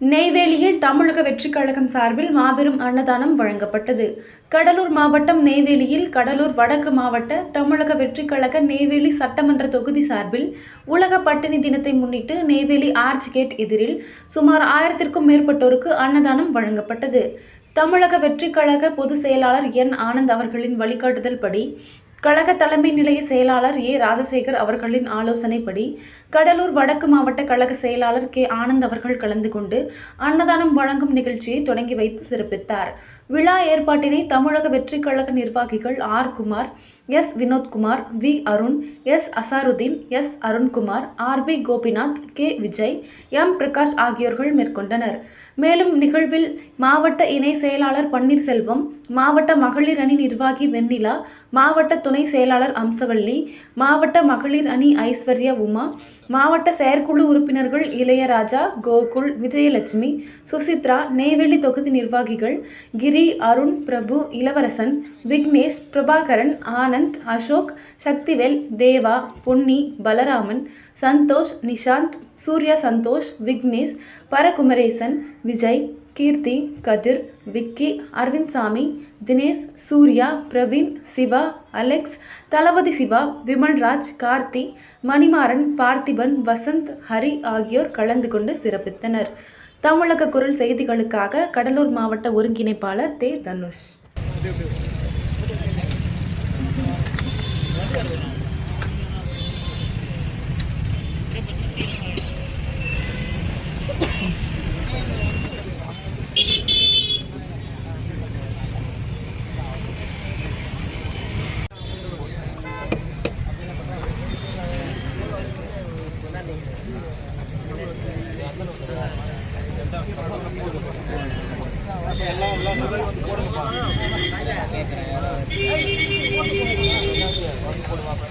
நெய்வேலியில் தமிழக வெற்றிக் கழகம் சார்பில் மாபெரும் அன்னதானம் வழங்கப்பட்டது. கடலூர் மாவட்டம் நெய்வேலியில் கடலூர் வடக்கு மாவட்ட தமிழக வெற்றிக் கழக நெய்வேலி சட்டமன்ற தொகுதி சார்பில் உலக பட்டினி தினத்தை முன்னிட்டு நெய்வேலி ஆர்ச் கேட் எதிரில் சுமார் ஆயிரத்திற்கும் மேற்பட்டோருக்கு அன்னதானம் வழங்கப்பட்டது. தமிழக வெற்றிக் கழக பொதுச் செயலாளர் என் ஆனந்த் அவர்களின் வழிகாட்டுதல் படி கழக தலைமை நிலைய செயலாளர் ஏ. ராஜசேகர் அவர்களின் ஆலோசனைப்படி கடலூர் வடக்கு மாவட்ட கழக செயலாளர் கே. ஆனந்த் அவர்கள் கலந்து கொண்டு அன்னதானம் வழங்கும் நிகழ்ச்சியை தொடங்கி வைத்து சிறப்பித்தார். விழா ஏற்பாட்டினை தமிழக வெற்றிக் கழக நிர்வாகிகள் R. Kumar S. Vinothkumar V. Arun S. Azharuddin S. Arunkumar R. P. Gopinath K. Vijay M. Prakash ஆகியோர்கள் மேற்கொண்டனர். மேலும் நிகழ்வில் மாவட்ட இணை செயலாளர் பன்னீர்செல்வம் மாவட்ட மகளிர் அணி நிர்வாகி வெண்ணிலா மாவட்ட துணை செயலாளர் அம்சவள்ளி மாவட்ட மகளிர் அணி ஐஸ்வர்யா உமா மாவட்ட செயற்குழு உறுப்பினர்கள் இளையராஜா கோகுல் விஜயலட்சுமி சுசித்ரா நெய்வேலி தொகுதி நிர்வாகிகள் கிரி அருண் பிரபு இளவரசன் விக்னேஷ் பிரபாகரன் ஆனந்த் அசோக் சக்திவேல் தேவா பொன்னி பலராமன் சந்தோஷ் நிஷாந்த் சூர்யா சந்தோஷ் விக்னேஷ் பரகுமரேசன் விஜய் கீர்த்தி கதிர் விக்கி அரவிந்த் சாமி தினேஷ் சூர்யா பிரவீன் சிவா அலெக்ஸ் தளபதி சிவா விமல்ராஜ் கார்த்தி மணிமாறன் பார்த்திபன் வசந்த் ஹரி ஆகியோர் கலந்து கொண்டு சிறப்பித்தனர். தமிழக குரல் செய்திகளுக்காக கடலூர் மாவட்ட ஒருங்கிணைப்பாளர் தே. தனுஷ். போடுவாங்க